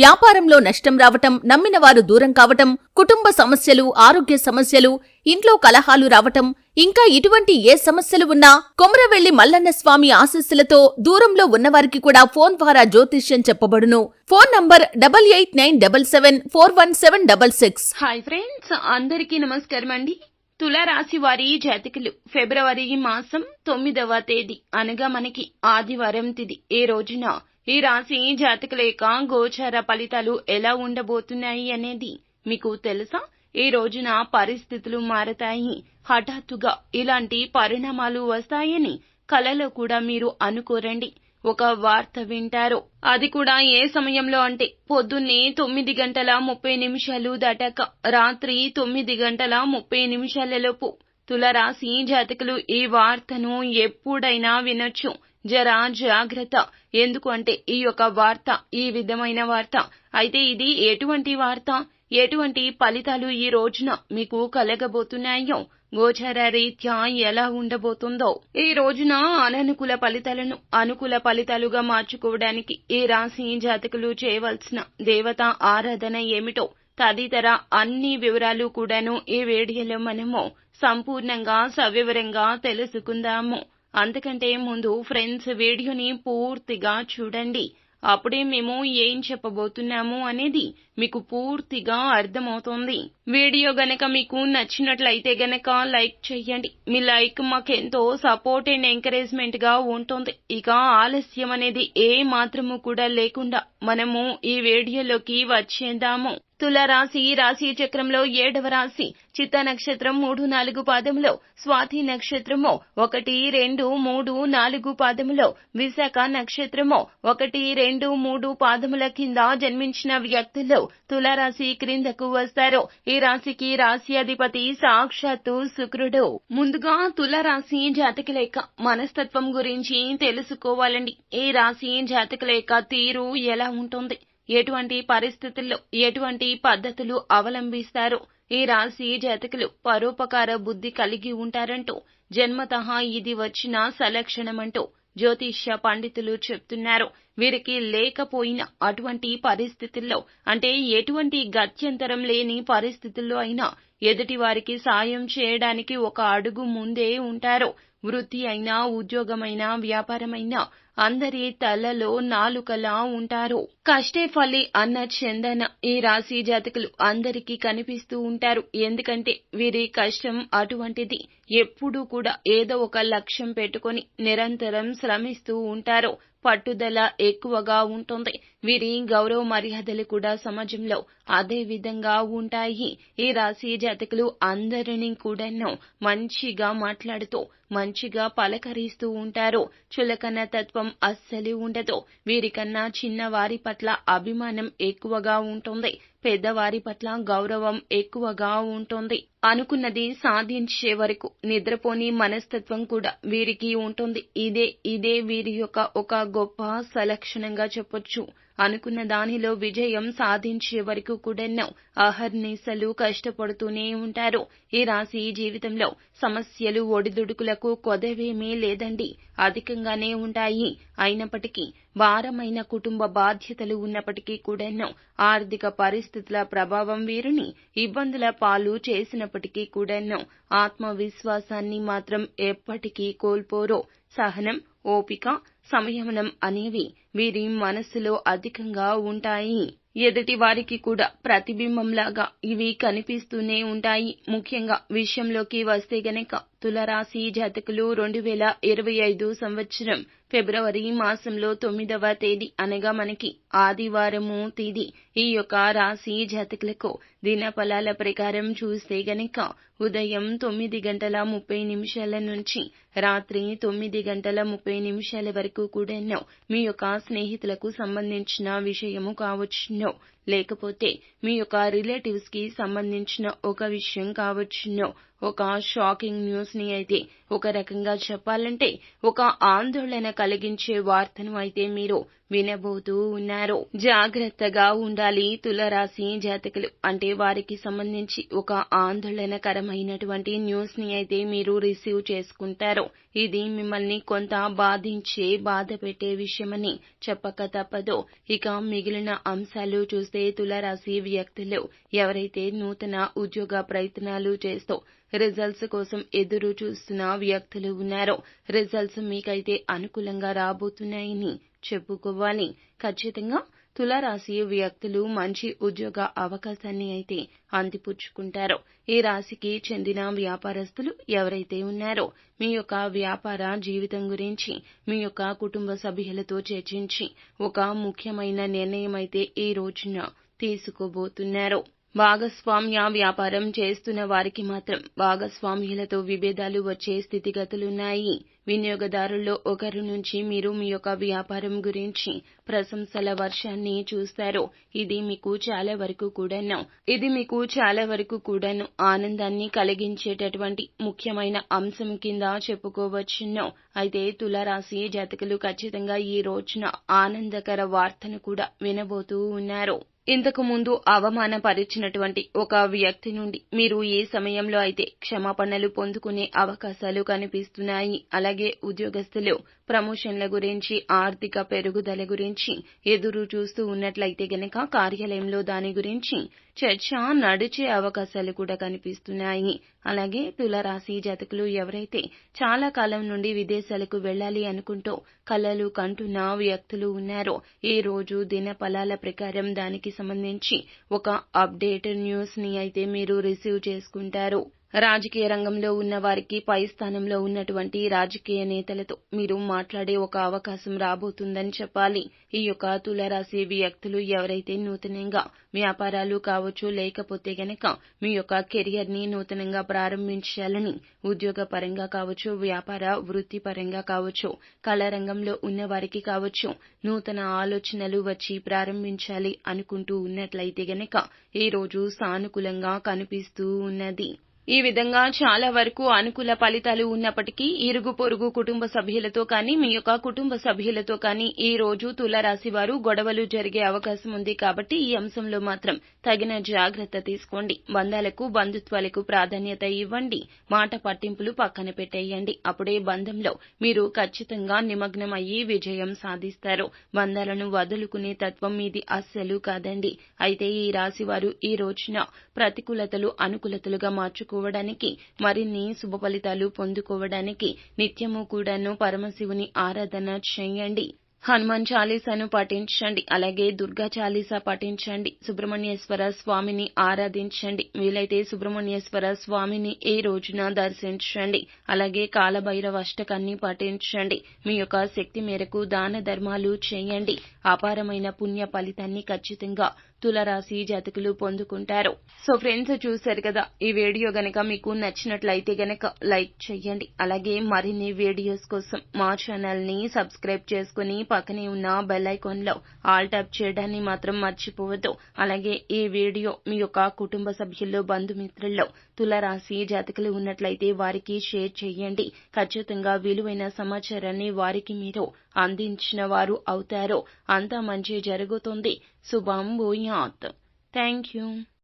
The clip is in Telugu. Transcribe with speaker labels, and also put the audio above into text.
Speaker 1: వ్యాపారంలో నష్టం రావటం నమ్మిన వారు దూరం కావటం కుటుంబ సమస్యలు ఆరోగ్య సమస్యలు ఇంట్లో కలహాలు రావటం ఇంకా ఇటువంటి ఏ సమస్యలు ఉన్నా కొమరవెల్లి మల్లన్న స్వామి ఆశస్సులతో దూరంలో ఉన్నవారికి కూడా ఫోన్ ద్వారా జ్యోతిష్యం చెప్పబడును. Phone number double eight nine double seven four one seven double six.
Speaker 2: Hi friends అందరికీ నమస్కారం అండి. తులారాశి వారి జాతకులు ఫిబ్రవరి మాసం తొమ్మిదవ తేదీ అనగా మనకి ఆదివారం తిది ఈ రోజున ఈ రాశి జాతకుల యొక్క గోచార ఫలితాలు ఎలా ఉండబోతున్నాయి అనేది మీకు తెలుసా? ఈ రోజున పరిస్థితులు మారతాయి. హఠాత్తుగా ఇలాంటి పరిణామాలు వస్తాయని కలలో కూడా మీరు అనుకోరండి. ఒక వార్త వింటారు. అది కూడా ఏ సమయంలో అంటే పొద్దున్నే తొమ్మిది గంటల ముప్పై నిమిషాలు దాటాక రాత్రి తొమ్మిది గంటల ముప్పై నిమిషాలలోపు. తులరాశి జాతకులు ఈ వార్తను ఎప్పుడైనా వినొచ్చు. జరా జాగ్రత్త. ఎందుకు అంటే ఈ యొక్క వార్త ఈ విధమైన వార్త. అయితే ఇది ఎటువంటి వార్త? ఎటువంటి ఫలితాలు ఈ రోజున మీకు కలగబోతున్నాయో? గోచార రీత్యా ఎలా ఉండబోతుందో? ఈ రోజున అననుకూల ఫలితాలను అనుకూల ఫలితాలుగా మార్చుకోవడానికి ఈ రాశి జాతకులు చేయవలసిన దేవత ఆరాధన ఏమిటో తదితర అన్ని వివరాలు కూడాను ఈ వీడియోలో మనము సంపూర్ణంగా సవివరంగా తెలుసుకుందాము. అంతకంటే ముందు ఫ్రెండ్స్ వీడియోని పూర్తిగా చూడండి. అప్పుడే మేము ఏం చెప్పబోతున్నాము అనేది మీకు పూర్తిగా అర్థమవుతుంది. వీడియో గనక మీకు నచ్చినట్లయితే గనక లైక్ చేయండి. మీ లైక్ మాకెంతో సపోర్ట్ అండ్ ఎంకరేజ్మెంట్గా ఉంటుంది. ఇక ఆలస్యం అనేది ఏ మాత్రము కూడా లేకుండా మనము ఈ వీడియోలోకి వచ్చేద్దాము. తులారాశి రాశి చక్రంలో ఏడవ రాశి. చిత్త నక్షత్రం మూడు నాలుగు పాదములో స్వాతి నక్షత్రము ఒకటి రెండు మూడు నాలుగు పాదములో విశాఖ నక్షత్రము ఒకటి రెండు మూడు పాదముల కింద జన్మించిన వ్యక్తులు తులారాశి క్రిందకు వస్తారు. ఈ రాశికి రాశి అధిపతి సాక్షాత్తు శుక్రుడు. ముందుగా తులరాశి జాతక లేఖ మనస్తత్వం గురించి తెలుసుకోవాలండి. ఈ రాశి జాతక లేఖ తీరు ఎలా ఉంటుంది? ఎటువంటి పరిస్థితుల్లో ఎటువంటి పద్ధతులు అవలంబిస్తారు? ఈ రాశి జాతకులు పరోపకార బుద్ధి కలిగి ఉంటారంటూ జన్మతః ఇది వచ్చిన సలక్షణమంటూ జ్యోతిష్య పండితులు చెప్తున్నారు. వీరికి లేకపోయినా అటువంటి పరిస్థితుల్లో అంటే ఎటువంటి గత్యంతరం లేని పరిస్థితుల్లో అయినా ఎదుటి వారికి సాయం చేయడానికి ఒక అడుగు ముందే ఉంటారు. వృత్తి అయినా ఉద్యోగమైనా వ్యాపారమైనా అందరి తలలో నాలుకలా ఉంటారు. కష్టే ఫలి అన్న చందన ఈ రాశి జాతకులు అందరికీ కనిపిస్తూ ఉంటారు. ఎందుకంటే వీరి కష్టం అటువంటిది. ఎప్పుడూ కూడా ఏదో ఒక లక్ష్యం పెట్టుకొని నిరంతరం శ్రమిస్తూ ఉంటారు. పట్టుదల ఎక్కువగా ఉంటుంది. వీరి గౌరవ మర్యాదలు కూడా సమాజంలో అదే విధంగా ఉంటాయి. ఈ రాశి జాతకులు అందరినీ కూడాను మంచిగా మాట్లాడుతూ మంచిగా పలకరిస్తూ ఉంటారు. చులకన తత్వం అస్సలు ఉండదు. వీరికన్నా చిన్న వారి పట్ల అభిమానం ఎక్కువగా ఉంటుంది. పెద్దవారి పట్ల గౌరవం ఎక్కువగా ఉంటుంది. అనుకున్నది సాధించే వరకు నిద్రపోని మనస్తత్వం కూడా వీరికి ఉంటుంది. ఇదే ఇదే వీరి యొక్క ఒక గొప్ప సలక్షణంగా చెప్పొచ్చు. అనుకున్న దానిలో విజయం సాధించే వరకు కూడాను అహర్నిశలు కష్టపడుతూనే ఉంటారు. ఈ రాశి జీవితంలో సమస్యలు ఒడిదుడుకులకు కొదవేమీ లేదండి. అధికంగానే ఉంటాయి. అయినప్పటికీ భారమైన కుటుంబ బాధ్యతలు ఉన్నప్పటికీ కూడాను ఆర్థిక పరిస్థితుల ప్రభావం వీరిని ఇబ్బందుల పాలు చేసినప్పటికీ కూడాను ఆత్మవిశ్వాసాన్ని మాత్రం ఎప్పటికీ కోల్పోరు. సహనం ఓపిక సంయమనం అనేవి వీరి మనస్సులో అధికంగా ఉంటాయి. ఎదుటి వారికి కూడా ప్రతిబింబంలాగా ఇవి కనిపిస్తూనే ఉంటాయి. ముఖ్యంగా విషయంలోకి వస్తే గనక తులరాశి జాతకులు రెండు వేల ఇరవై ఐదు సంవత్సరం ఫిబ్రవరి మాసంలో తొమ్మిదవ తేదీ అనగా మనకి ఆదివారము తేదీ. ఈ యొక్క రాశి జాతకులకు దినఫలాల ప్రకారం చూస్తే గనక ఉదయం తొమ్మిది గంటల ముప్పై నిమిషాల నుంచి రాత్రి తొమ్మిది గంటల ముప్పై నిమిషాల వరకు కూడాను మీ యొక్క స్నేహితులకు సంబంధించిన విషయము కావచ్చును. లేకపోతే మీ యొక్క రిలేటివ్స్కి సంబంధించిన ఒక విషయం కావచ్చును. ఒక షాకింగ్ న్యూస్ని అయితే ఒక రకంగా చెప్పాలంటే ఒక ఆందోళన కలిగించే వార్తను అయితే మీరు వినబోతూ ఉన్నారు. జాగ్రత్తగా ఉండాలి తులరాశి జాతకులు. అంటే వారికి సంబంధించి ఒక ఆందోళనకరమైనటువంటి న్యూస్ని అయితే మీరు రిసీవ్ చేసుకుంటారు. ఇది మిమ్మల్ని కొంత బాధించే బాధ పెట్టే విషయమని చెప్పక తప్పదు. ఇక మిగిలిన అంశాలు చూస్తే తులరాశి వ్యక్తులు ఎవరైతే నూతన ఉద్యోగ ప్రయత్నాలు చేస్తూ రిజల్ట్స్ కోసం ఎదురు చూస్తున్న వ్యక్తులు ఉన్నారో. రిజల్ట్స్ మీకైతే అనుకూలంగా రాబోతున్నాయని చెప్పుకోవాలి. ఖచ్చితంగా తులారాశి వ్యక్తులు మంచి ఉద్యోగ అవకాశాన్ని అయితే అందిపుచ్చుకుంటారు. ఈ రాశికి చెందిన వ్యాపారస్తులు ఎవరైతే ఉన్నారో మీ యొక్క వ్యాపార జీవితం గురించి మీ యొక్క కుటుంబ సభ్యులతో చర్చించి ఒక ముఖ్యమైన నిర్ణయం అయితే ఈ రోజున తీసుకోబోతున్నారు. భాగస్వామ్య వ్యాపారం చేస్తున్న వారికి మాత్రం భాగస్వామ్యులతో విభేదాలు వచ్చే స్థితిగతులున్నాయి. వినియోగదారుల్లో ఒకరి నుంచి మీరు మీ యొక్క వ్యాపారం గురించి ప్రశంసల వర్షాన్ని చూస్తారు. ఇది మీకు చాలా వరకు కూడాను ఇది మీకు చాలా వరకు కూడాను ఆనందాన్ని కలిగించేటటువంటి ముఖ్యమైన అంశం కింద చెప్పుకోవచ్చును. అయితే తులారాశి జాతకులు ఖచ్చితంగా ఈ రోజున ఆనందకర వార్తను కూడా వినబోతూ ఉన్నారు. ఇంతకు ముందు అవమానపరిచినటువంటి ఒక వ్యక్తి నుండి మీరు ఏ సమయంలో అయితే క్షమాపణలు పొందుకునే అవకాశాలు కనిపిస్తున్నాయి అలాగే ఉద్యోగస్తులు ప్రమోషన్ల గురించి ఆర్థిక పెరుగుదల గురించి ఎదురు చూస్తూ ఉన్నట్లయితే గనక కార్యాలయంలో దాని గురించి చర్చ నడిచే అవకాశాలు కూడా కనిపిస్తున్నాయి. అలాగే తులరాశి జాతకులు ఎవరైతే చాలా కాలం నుండి విదేశాలకు వెళ్ళాలి అనుకుంటూ కలలు కంటున్న వ్యక్తులు ఉన్నారో ఈ రోజు దిన ఫలాల ప్రకారం దానికి సంబంధించి ఒక అప్డేట్ న్యూస్ని అయితే మీరు రిసీవ్ చేసుకుంటారు. రాజకీయ రంగంలో ఉన్న వారికి పై స్థానంలో ఉన్నటువంటి రాజకీయ నేతలతో మీరు మాట్లాడే ఒక అవకాశం రాబోతుందని చెప్పాలి. ఈ యొక్క తులరాశి వ్యక్తులు ఎవరైతే నూతనంగా వ్యాపారాలు కావచ్చు లేకపోతే గనక మీ యొక్క కెరియర్ని నూతనంగా ప్రారంభించాలని ఉద్యోగ పరంగా కావచ్చు వ్యాపార వృత్తి పరంగా కావచ్చు కళారంగంలో ఉన్న వారికి కావచ్చు నూతన ఆలోచనలు వచ్చి ప్రారంభించాలి అనుకుంటూ ఉన్నట్లయితే గనక ఈ రోజు సానుకూలంగా కనిపిస్తూ ఉన్నది. ఈ విధంగా చాలా వరకు అనుకూల ఫలితాలు ఉన్నప్పటికీ ఇరుగు పొరుగు కుటుంబ సభ్యులతో కానీ మీ యొక్క కుటుంబ సభ్యులతో కానీ ఈ రోజు తులారాశి వారు గొడవలు జరిగే అవకాశం ఉంది కాబట్టి ఈ అంశంలో మాత్రం తగిన జాగ్రత్త తీసుకోండి. బంధాలకు బంధుత్వాలకు ప్రాధాన్యత ఇవ్వండి. మాట పట్టింపులు పక్కన పెట్టేయండి. అప్పుడే బంధంలో మీరు ఖచ్చితంగా నిమగ్నం అయ్యి విజయం సాధిస్తారు. బంధాలను వదులుకునే తత్వం మీది అస్సలు కాదండి. అయితే ఈ రాశి వారు ఈ రోజున ప్రతికూలతలు అనుకూలతలుగా మార్చుకోవడానికి మరిన్ని శుభ ఫలితాలు పొందుకోవడానికి నిత్యము కూడాను పరమశివుని ఆరాధన చేయండి. హనుమాన్ చాలీసాను పఠించండి అలాగే దుర్గా చాలీసా పఠించండి సుబ్రహ్మణ్యేశ్వర స్వామిని ఆరాధించండి వీలైతే సుబ్రహ్మణ్యేశ్వర స్వామిని ఏ రోజున దర్శించండి అలాగే కాలభైరవ అష్టకాన్ని పఠించండి మీ యొక్క శక్తి మేరకు దాన ధర్మాలు చేయండి అపారమైన పుణ్య ఫలితాన్ని ఖచ్చితంగా తులరాశి జాతకులు పొందుకుంటారు. సో ఫ్రెండ్స్ చూశారు కదా ఈ వీడియో గనక మీకు నచ్చినట్లయితే గనక లైక్ చేయండి అలాగే మరిన్ని వీడియోస్ కోసం మా ఛానల్ని సబ్స్క్రైబ్ చేసుకుని పక్కనే ఉన్న బెల్ ఐకాన్లో ఆల్ ట్యాప్ చేయడాన్ని మాత్రం మర్చిపోవద్దు. అలాగే ఈ వీడియో మీ యొక్క కుటుంబ సభ్యుల్లో బంధుమిత్రుల్లో తులరాశి జాతకులు ఉన్నట్లయితే వారికి షేర్ చేయండి. ఖచ్చితంగా విలువైన సమాచారాన్ని వారికి మీరు అందించిన వారు అవుతారు. అంతా మంచి జరుగుతుంది. శుభం భూయాత్. Thank you